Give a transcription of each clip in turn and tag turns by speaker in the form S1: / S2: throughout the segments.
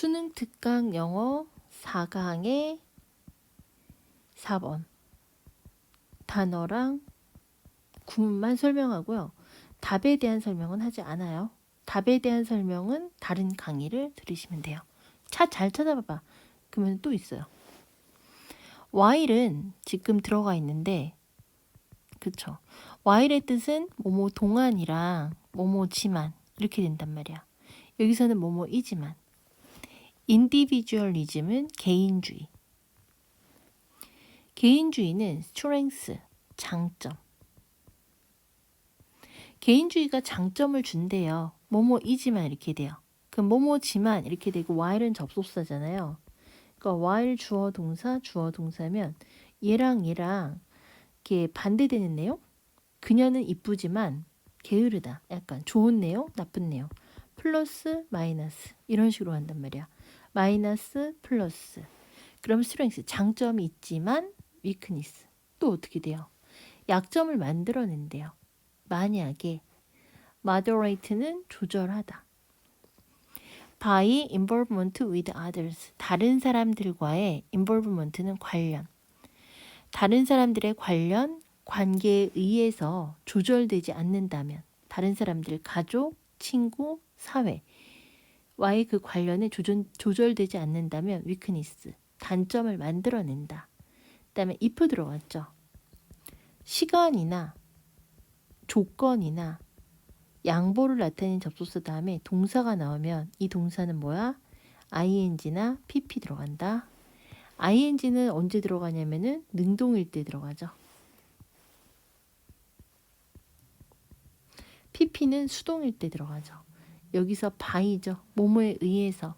S1: 수능 특강 영어 4강의 4번 단어랑 구문만 설명하고요. 답에 대한 설명은 하지 않아요. 답에 대한 설명은 다른 강의를 들으시면 돼요. 차 잘 찾아봐봐. 그러면 또 있어요. while은 지금 들어가 있는데 그쵸. while의 뜻은 뭐뭐 동안이랑 뭐뭐지만 이렇게 된단 말이야. 여기서는 뭐뭐이지만 인디비주얼리즘은 개인주의. 개인주의는 strength, 장점. 개인주의가 장점을 준대요. 뭐뭐이지만 이렇게 돼요. 그럼 뭐뭐지만 이렇게 되고 while은 접속사잖아요. 그러니까 while 주어 동사 주어 동사면 얘랑 얘랑 이렇게 반대되는 내용? 그녀는 이쁘지만 게으르다. 약간 좋은 내용, 나쁜 내용. 플러스 마이너스 이런 식으로 한단 말이야. 마이너스 플러스. 그럼 스트렝스 장점이 있지만 위크니스. 또 어떻게 돼요? 약점을 만들어낸대요. 만약에 moderate는 조절하다. by involvement with others. 다른 사람들과의 involvement는 관련. 다른 사람들의 관련 관계에 의해서 조절되지 않는다면 다른 사람들 가족, 친구, 사회 와의 그 관련에 조절, 조절 되지 않는다면 위크니스 단점을 만들어낸다. 그 다음에 if 들어갔죠. 시간이나 조건이나 양보를 나타내는 접속사 다음에 동사가 나오면 이 동사는 뭐야? ing나 pp 들어간다. ing는 언제 들어가냐면은 능동일 때 들어가죠. pp는 수동일 때 들어가죠. 여기서 by죠. 뭐뭐에 의해서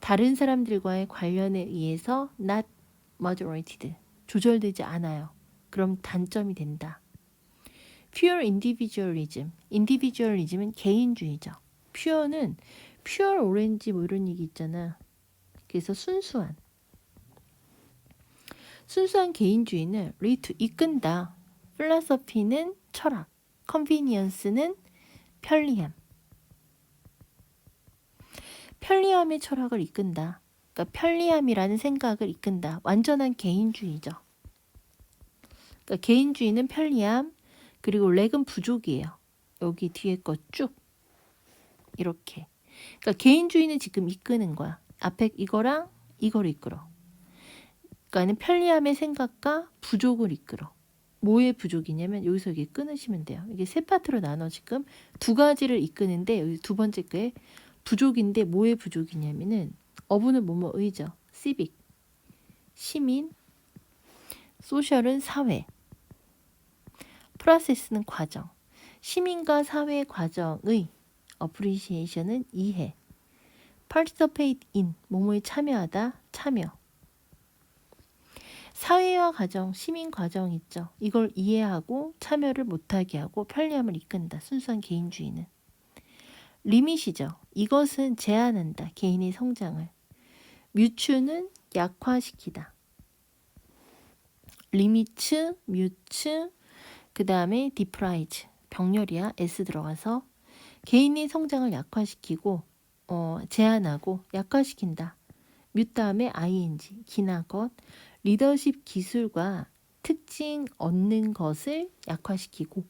S1: 다른 사람들과의 관련에 의해서 not moderated 조절되지 않아요. 그럼 단점이 된다. pure individualism. individualism은 개인주의죠. pure는 pure orange 뭐 이런 얘기 있잖아. 그래서 순수한 순수한 개인주의는 to 이끈다. philosophy는 철학, convenience는 편리함. 편리함의 철학을 이끈다. 그러니까 편리함이라는 생각을 이끈다. 완전한 개인주의죠. 그러니까 개인주의는 편리함, 그리고 렉은 부족이에요. 여기 뒤에 거 쭉 이렇게. 그러니까 개인주의는 지금 이끄는 거야. 앞에 이거랑 이걸 이끌어. 그러니까는 편리함의 생각과 부족을 이끌어. 뭐의 부족이냐면 여기서 이게 끊으시면 돼요. 이게 세 파트로 나눠 지금 두 가지를 이끄는데 여기 두 번째 거에 부족인데 뭐의 부족이냐면은 어부는 뭐뭐 의죠. 시빅 시민 소셜은 사회 프로세스는 과정 시민과 사회 과정의 어프리시에이션은 이해 participate in 뭐뭐에 참여하다 참여 사회와 과정, 시민 과정 있죠. 이걸 이해하고 참여를 못하게 하고 편리함을 이끈다. 순수한 개인주의는. 리밋이죠. 이것은 제한한다. 개인의 성장을. 뮤츠는 약화시키다. 리미츠, 뮤츠, 그 다음에 디프라이즈, 병렬이야. S 들어가서 개인의 성장을 약화시키고 어, 제한하고 약화시킨다. 뮤 다음에 ing, 기나 것, 리더십 기술과 특징 얻는 것을 약화시키고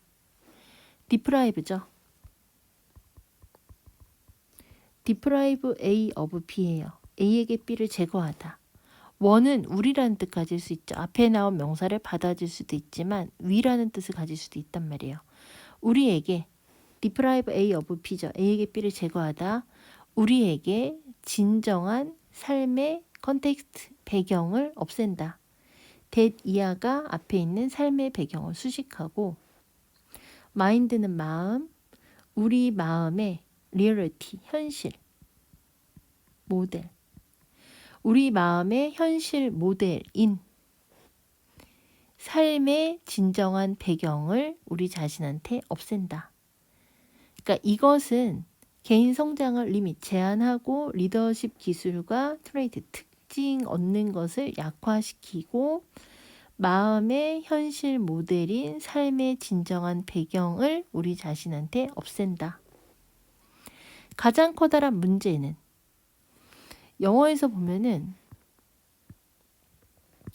S1: 디프라이브죠. 디프라이브 A of B예요. A에게 B를 제거하다. 원은 우리라는 뜻 가질 수 있죠. 앞에 나온 명사를 받아줄 수도 있지만 위라는 뜻을 가질 수도 있단 말이에요. 우리에게 디프라이브 A of B죠. A에게 B를 제거하다. 우리에게 진정한 삶의 컨텍스트 배경을 없앤다. that 이하가 앞에 있는 삶의 배경을 수식하고 마인드는 마음, 우리 마음의 리얼리티, 현실, 모델. 우리 마음의 현실 모델인 삶의 진정한 배경을 우리 자신한테 없앤다. 그러니까 이것은 개인 성장을 리밋 제한하고 리더십 기술과 트레이드 특징 얻는 것을 약화시키고 마음의 현실 모델인 삶의 진정한 배경을 우리 자신한테 없앤다. 가장 커다란 문제는 영어에서 보면은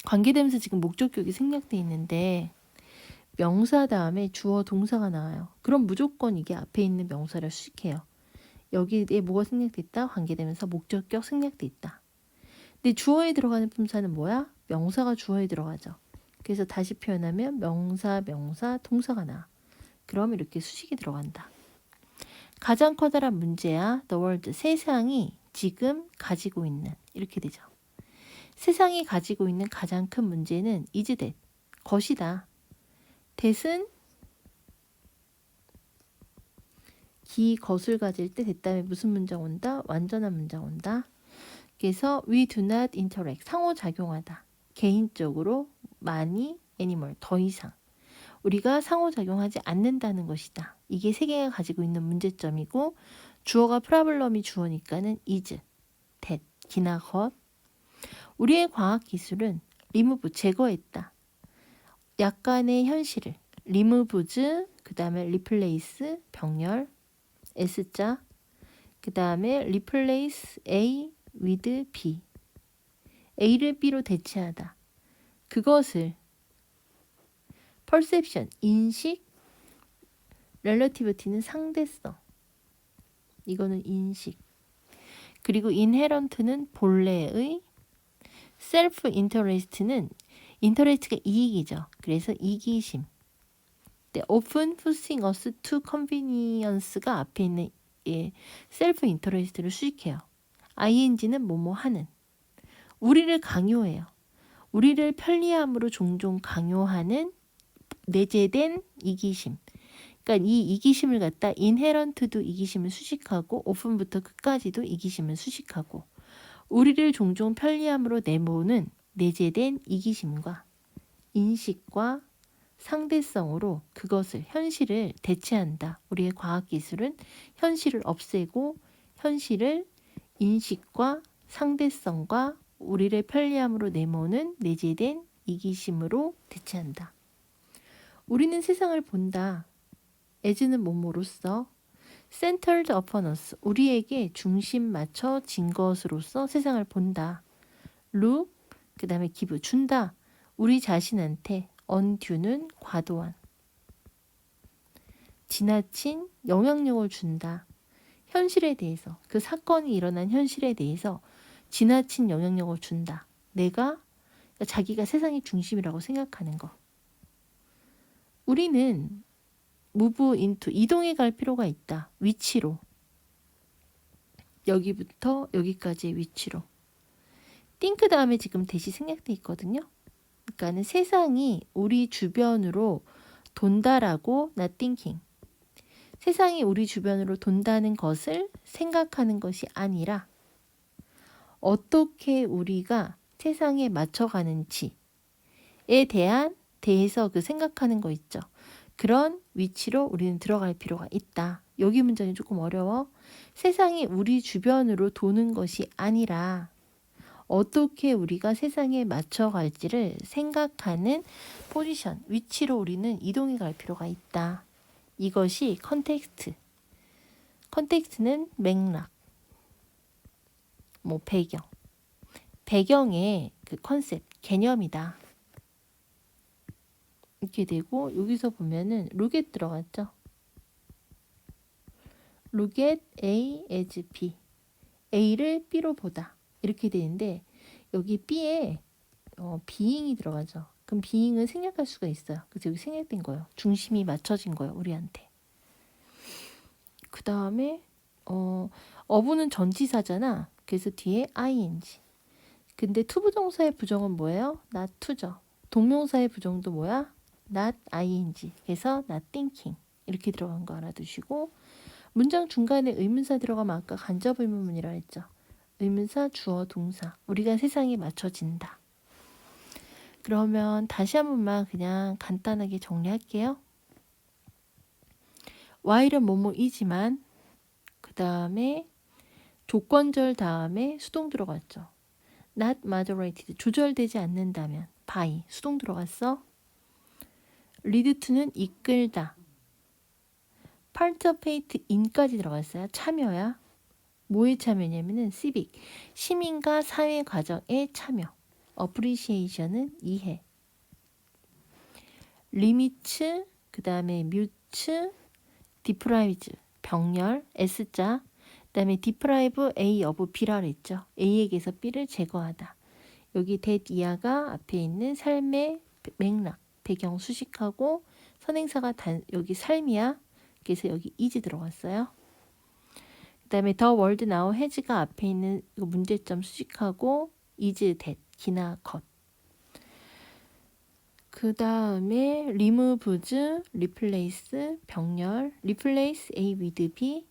S1: 관계대명사 지금 목적격이 생략돼 있는데 명사 다음에 주어 동사가 나와요. 그럼 무조건 이게 앞에 있는 명사를 수식해요. 여기에 뭐가 생략돼 있다? 관계대명사 목적격 생략돼 있다. 근데 주어에 들어가는 품사는 뭐야? 명사가 주어에 들어가죠. 그래서 다시 표현하면 명사, 명사, 동사가 나. 그럼 이렇게 수식이 들어간다. 가장 커다란 문제야. The world. 세상이 지금 가지고 있는. 이렇게 되죠. 세상이 가지고 있는 가장 큰 문제는 is that. 것이다. that은 기 것을 가질 때 됐다음에 무슨 문장 온다? 완전한 문장 온다. 그래서 we do not interact. 상호작용하다. 개인적으로 많이 애니멀 더 이상 우리가 상호작용하지 않는다는 것이다. 이게 세계가 가지고 있는 문제점이고 주어가 프라블럼이 주어니까는 is, that, 기나 것. 우리의 과학 기술은 리무브 제거했다. 약간의 현실을 리무브즈 그다음에 리플레이스 병렬 S자 그다음에 리플레이스 A with B A를 B로 대체하다. 그것을 perception 인식 relativity는 상대성 이거는 인식 그리고 inherent는 본래의 self interest는 interest가 이익이죠. 그래서 이기심 네, often pushing us to convenience가 앞에 있는 예, self interest를 수식해요. ing는 뭐뭐 하는 우리를 강요해요. 우리를 편리함으로 종종 강요하는 내재된 이기심. 그러니까 이 이기심을 갖다 인헤런트도 이기심을 수식하고 오픈부터 끝까지도 이기심을 수식하고 우리를 종종 편리함으로 내모는 내재된 이기심과 인식과 상대성으로 그것을 현실을 대체한다. 우리의 과학 기술은 현실을 없애고 현실을 인식과 상대성과 우리를 편리함으로 내모는 내재된 이기심으로 대체한다. 우리는 세상을 본다. As는 뭐뭐로서 centered upon us 우리에게 중심 맞춰진 것으로서 세상을 본다. look 그 다음에 give 준다. 우리 자신한테 undue는 과도한 지나친 영향력을 준다. 현실에 대해서 그 사건이 일어난 현실에 대해서 지나친 영향력을 준다. 내가 자기가 세상의 중심이라고 생각하는 거. 우리는 move into 이동해 갈 필요가 있다. 위치로. 여기부터 여기까지의 위치로. think 다음에 지금 대시 생략돼 있거든요. 그러니까는 세상이 우리 주변으로 돈다라고 not thinking. 세상이 우리 주변으로 돈다는 것을 생각하는 것이 아니라 어떻게 우리가 세상에 맞춰가는지에 대한 대해서 그 생각하는 거 있죠. 그런 위치로 우리는 들어갈 필요가 있다. 여기 문장이 조금 어려워. 세상이 우리 주변으로 도는 것이 아니라 어떻게 우리가 세상에 맞춰갈지를 생각하는 포지션, 위치로 우리는 이동해 갈 필요가 있다. 이것이 컨텍스트. 컨텍스트는 맥락, 뭐 배경. 배경의 그 컨셉, 개념이다. 이렇게 되고 여기서 보면은 at 들어갔죠. at A as B. A를 B로 보다. 이렇게 되는데 여기 B에 어, being이 들어가죠. 그럼 being은 생략할 수가 있어요. 그래서 여기 생략된 거예요. 중심이 맞춰진 거예요. 우리한테. 그 다음에 어, 어부는 전치사잖아. 그래서 뒤에 ing. 근데 투부정사의 부정은 뭐예요? to죠. 동명사의 부정도 뭐야? Not ing. 그래서 not thinking. 이렇게 들어간 거 알아두시고 문장 중간에 의문사 들어가면 아까 간접 의문문이라 했죠. 의문사, 주어, 동사. 우리가 세상에 맞춰진다. 그러면 다시 한 번만 그냥 간단하게 정리할게요. while은 뭐뭐이지만 그 다음에 조건절 다음에 수동 들어갔죠. not moderated 조절되지 않는다면 by 수동 들어갔어. To는 이끌다. fate in까지 들어갔어요. 참여야. 뭐에 참여냐면은 civic 시민과 사회 과정에 참여. appreciation은 이해. limits 그다음에 mute deprives 병렬 S자 그 다음에 deprive A of B라 그랬죠. A에게서 B를 제거하다. 여기 that 이하가 앞에 있는 삶의 맥락 배경 수식하고 선행사가 단 여기 삶이야. 그래서 여기 is 들어갔어요. 그 다음에 the world now has가 앞에 있는 문제점 수식하고 is that 기나 것. 그 다음에 removes, replace, 병렬, replace A with B,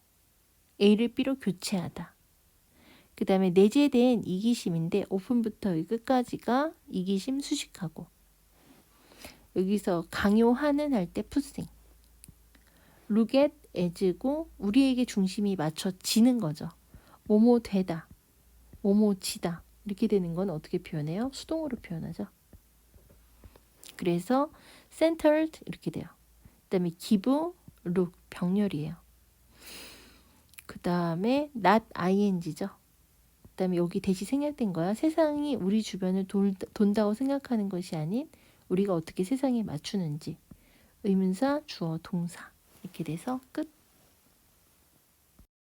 S1: A를 B로 교체하다. 그 다음에 내재된 이기심인데 오픈부터 끝까지가 이기심 수식하고 여기서 강요하는 할 때 푸싱 look at as고 우리에게 중심이 맞춰지는 거죠. 뭐뭐 되다, 뭐뭐 지다 이렇게 되는 건 어떻게 표현해요? 수동으로 표현하죠. 그래서 centered 이렇게 돼요. 그다음에 give, 병렬이에요. 그 다음에 not ing죠. 그다음에 여기 대시 생략된 거야. 세상이 우리 주변을 돌, 돈다고 생각하는 것이 아닌 우리가 어떻게 세상에 맞추는지 의문사, 주어, 동사 이렇게 돼서 끝.